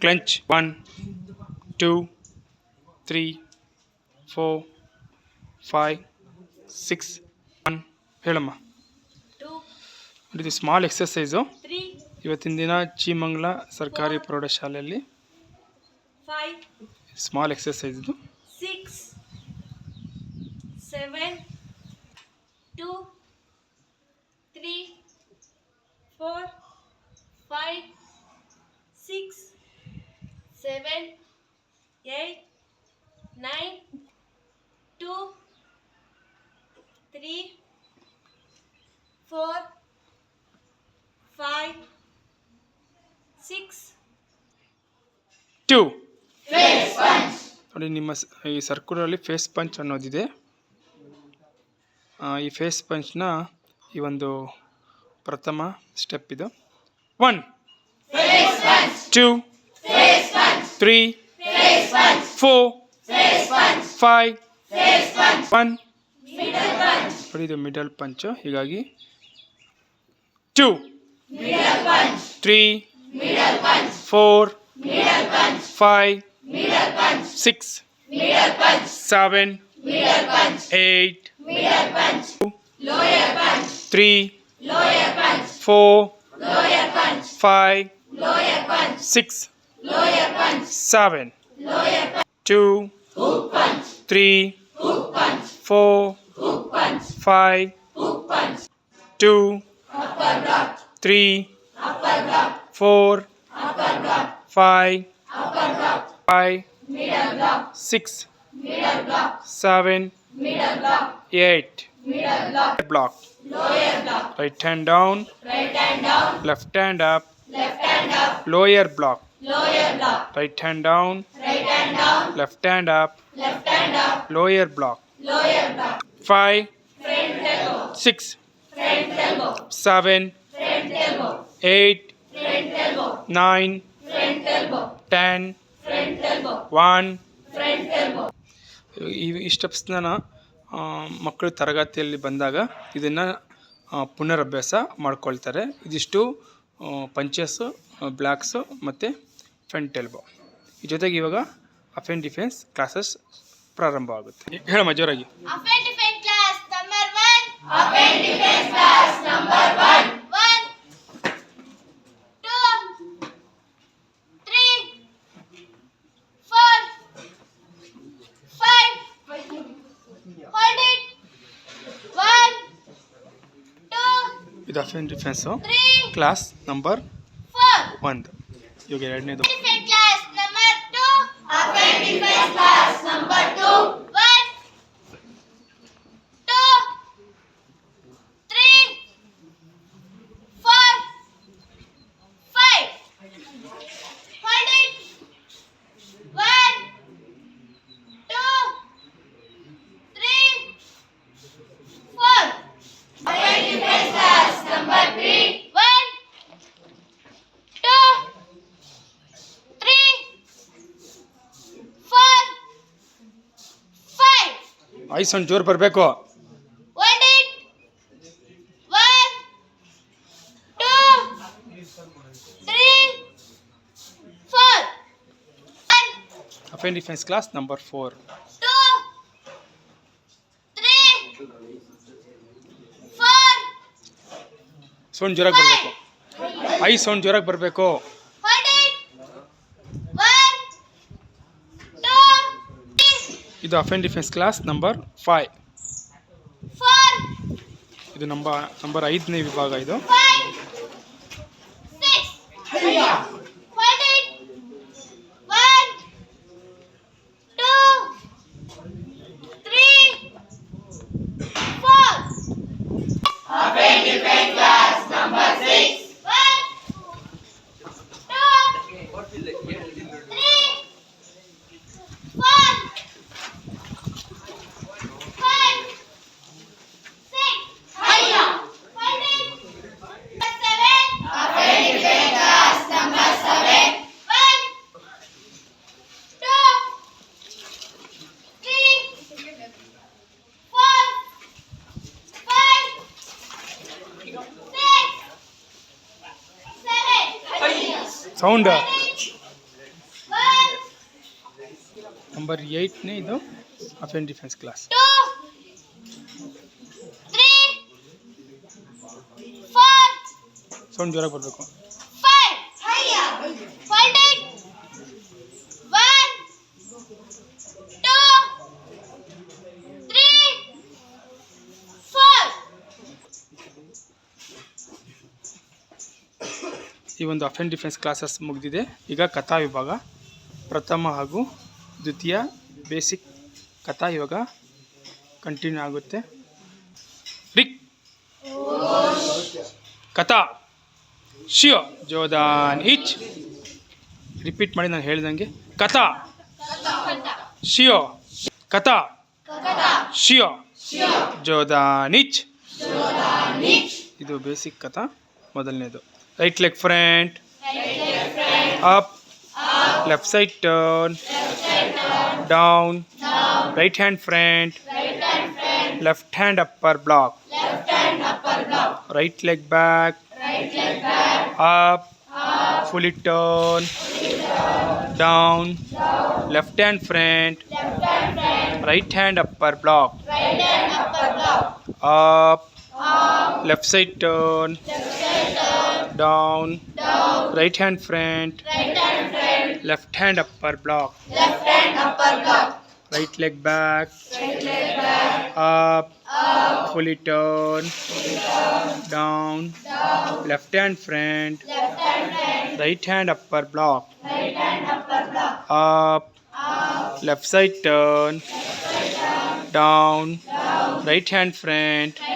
Clench. One, two, three, four, five, six. One. ಹೇಳಮ್ಮ two ಇದು small exercise three ಇವತ್ತಿನ ದಿನ ಚೀಮಂಗ್ಲ ಸರ್ಕಾರಿ ಪ್ರೌಢಶಾಲೆಯಲ್ಲಿ ಫೈವ್ ಸ್ಮಾಲ್ ಎಕ್ಸಸೈಸ್ ಇದು six seven two three four five six seven eight nine two three four five six two ನೋಡಿ ನಿಮ್ಮ ಈ ಸರ್ಕುಲಲ್ಲಿ ಫೇಸ್ ಪಂಚ್ ಅನ್ನೋದಿದೆ. ಆ, ಈ ಫೇಸ್ ಪಂಚ್ನ ಈ ಒಂದು ಪ್ರಥಮ ಸ್ಟೆಪ್ ಇದು. One two three four five one ನೋಡಿ ಇದು ಮಿಡಲ್ ಪಂಚು ಹೀಗಾಗಿ two three four five, six, seven, eight, three, Lower punch. Six. Punch. Seven. Punch. Two. Hook punch. Three. Hook punch. Four. Hook punch. Five. Hook punch. Two. Upper block. Three. Upper block. Four. Upper block. Five. Upper block. Five. Middle block. Six. Middle block. Seven. Middle block. Eight. Middle block. Block. Lower block. Right hand down. Right hand down. Left hand up. Lower block. Right hand down. Left hand up. Lower block. Five, six, seven, eight, nine, ten, one ಈ ಈ ಸ್ಟೆಪ್ಸ್ನ ಮಕ್ಕಳು ತರಗತಿಯಲ್ಲಿ ಬಂದಾಗ ಇದನ್ನು ಪುನರಭ್ಯಾಸ ಮಾಡ್ಕೊಳ್ತಾರೆ ಇದಿಷ್ಟು ಪಂಚಸ್ಸು ಬ್ಲ್ಯಾಕ್ಸು ಮತ್ತು front elbow ಈ ಜೊತೆಗೆ ಇವಾಗ ಅಫ್ ಆ್ಯಂಡ್ ಡಿಫೆನ್ಸ್ ಕ್ಲಾಸಸ್ ಪ್ರಾರಂಭ ಆಗುತ್ತೆ. ಹೇಳಮ್ಮ, ಜೋರಾಗಿ. ಕ್ಲಾಸ್ ನಂಬರ್ 1 ಇದು off and defence class number. ಒಂದು ಇವಾಗ ಎರಡನೇದು And defence class number four two, three, four. Sound ಜೋರಾಗಿ ಬರಬೇಕು ಐ ಸೌಂಡ್ ಜೋರಾಗಿ ಬರಬೇಕು ಇದು offence defence class number five four, ಇದು ನಂಬ ನಂಬರ್ ಐದನೇ ವಿಭಾಗ ಇದು. ಸೌಂಡ್. ನಂಬರ್ ಏಯ್ಟ್ನೇ ಇದು ಅಫೆನ್ ಡಿಫೆನ್ಸ್ ಕ್ಲಾಸ್. ಸೌಂಡ್ ಜೋರಾಗಿ ಬರಬೇಕು ಈ ಒಂದು ಅಫೆನ್ ಡಿಫೆನ್ಸ್ ಕ್ಲಾಸಸ್ ಮುಗಿದಿದೆ. ಈಗ ಕಥಾ ವಿಭಾಗ ಪ್ರಥಮ ಹಾಗೂ ದ್ವಿತೀಯ ಬೇಸಿಕ್ ಕಥಾ ಇವಾಗ ಕಂಟಿನ್ಯೂ ಆಗುತ್ತೆ. ರಿಕ್ ಕಥಾ. ಶಿಯೋ ಜೋದಾನ್ ಇಚ್ ರಿಪೀಟ್ ಮಾಡಿ ನಾನು ಹೇಳ್ದಂಗೆ. ಕಥಾ. ಶಿಯೋ ಕಥಾ. ಶಿಯೋ ಜೋದಾನ್ ಇಚ್ ಇದು ಬೇಸಿಕ್ ಕಥಾ. ಮೊದಲನೇದು. Right leg front. Up. Left side turn. Down. Right hand front. Left hand upper block. Right leg back. Up. Fully turn. Down. Left hand front. Right hand upper block. Right hand upper block. Up. Up. Left side turn. Left side turn down, down. right hand front, right hand front, left hand upper block, left hand upper block, right leg back, right leg back, up, up, fully turn, fully turn. Down, down, left hand front, left hand front, right hand upper block, right hand upper block, up, up, left side turn, left side. Down, down, right hand front, right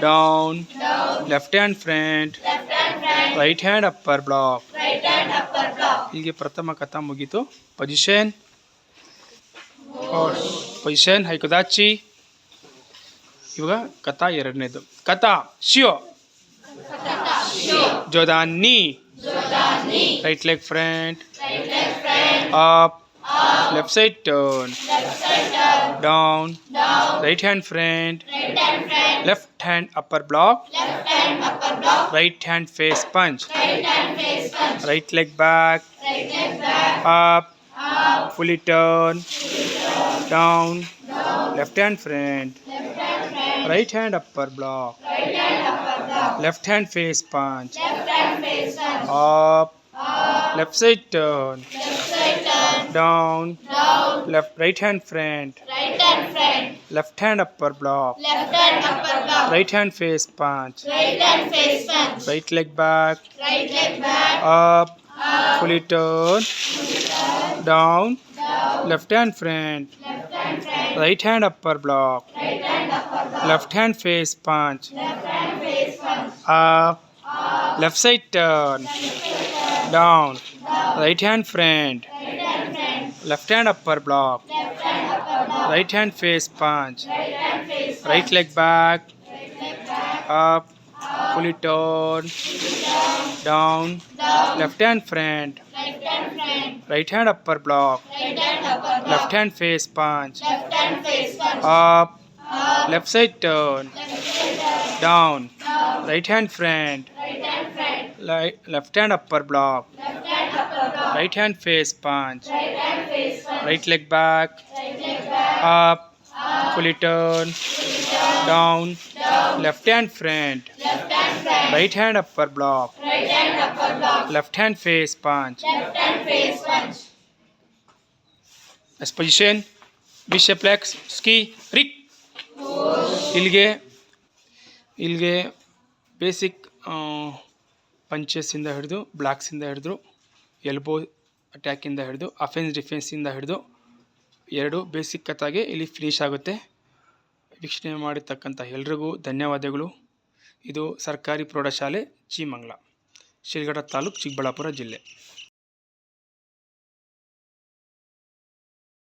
down left hand front right hand upper block ಹೀಗೆ ಪ್ರಥಮ ಕಥಾ ಮುಗೀತು position position ಹೈಕುದಾಚಿ ಇವಾಗ ಕಥಾ ಎರಡನೇದು ಕಥಾ Shiva ಜೋದಾನಿ right leg front up left side turn down right hand front Left hand upper block. Left hand upper block. Right hand face punch. Right hand face punch. Right leg back. Right leg back. Up. Up. Fully turn. Down. Down. Left hand front. Left hand front. Right hand upper block. Right hand upper block. Left hand face punch. Left hand face punch. Up. Up. Left side turn. Left side turn. Down. Down. Left right hand front. Right hand front. left hand upper block Left hand upper block. right hand face punch Right hand face punch. right leg back Right leg back. up Up. fully turn down Down. left hand front Left hand front. right hand upper block Right hand upper block. left hand face punch Left hand face punch. up left side turn down Down. right hand front Right hand front. left hand upper block Left hand upper block. Right hand face punch Right hand face punch. right leg back Right leg back. up fully turn down Down. left hand front Right hand front. right hand upper block Right hand upper block. left hand face punch Left hand face punch. up Up. left side turn Left side turn. down Down. right hand front Right hand front. li- left hand upper block Left hand upper block. right hand face punch Right hand face punch. Right leg back. Up fully turn down left hand front right hand upper block left hand upper position, left hand face punch ilge, ilge, basic uh, punches in the ski rick ಇಲ್ಲಿಗೆ ಇಲ್ಲಿಗೆ basic ಪಂಚಸ್ಸಿಂದ ಹಿಡಿದು ಬ್ಲಾಕ್ಸಿಂದ ಹಿಡಿದು elbow ಅಟ್ಯಾಕಿಂದ ಹಿಡಿದು offence ಡಿಫೆನ್ಸಿಂದ ಹಿಡಿದು ಎರಡು basic ಕಥಾಗೆ ಇಲ್ಲಿ finish ಆಗುತ್ತೆ. ವೀಕ್ಷಣೆ ಮಾಡಿರ್ತಕ್ಕಂಥ ಎಲ್ರಿಗೂ ಧನ್ಯವಾದಗಳು. ಇದು ಸರ್ಕಾರಿ ಪ್ರೌಢಶಾಲೆ ಚಿಮಂಗ್ಲ ಶಿಲ್ಘಟ್ಟ ತಾಲೂಕು ಚಿಕ್ಕಬಳ್ಳಾಪುರ ಜಿಲ್ಲೆ.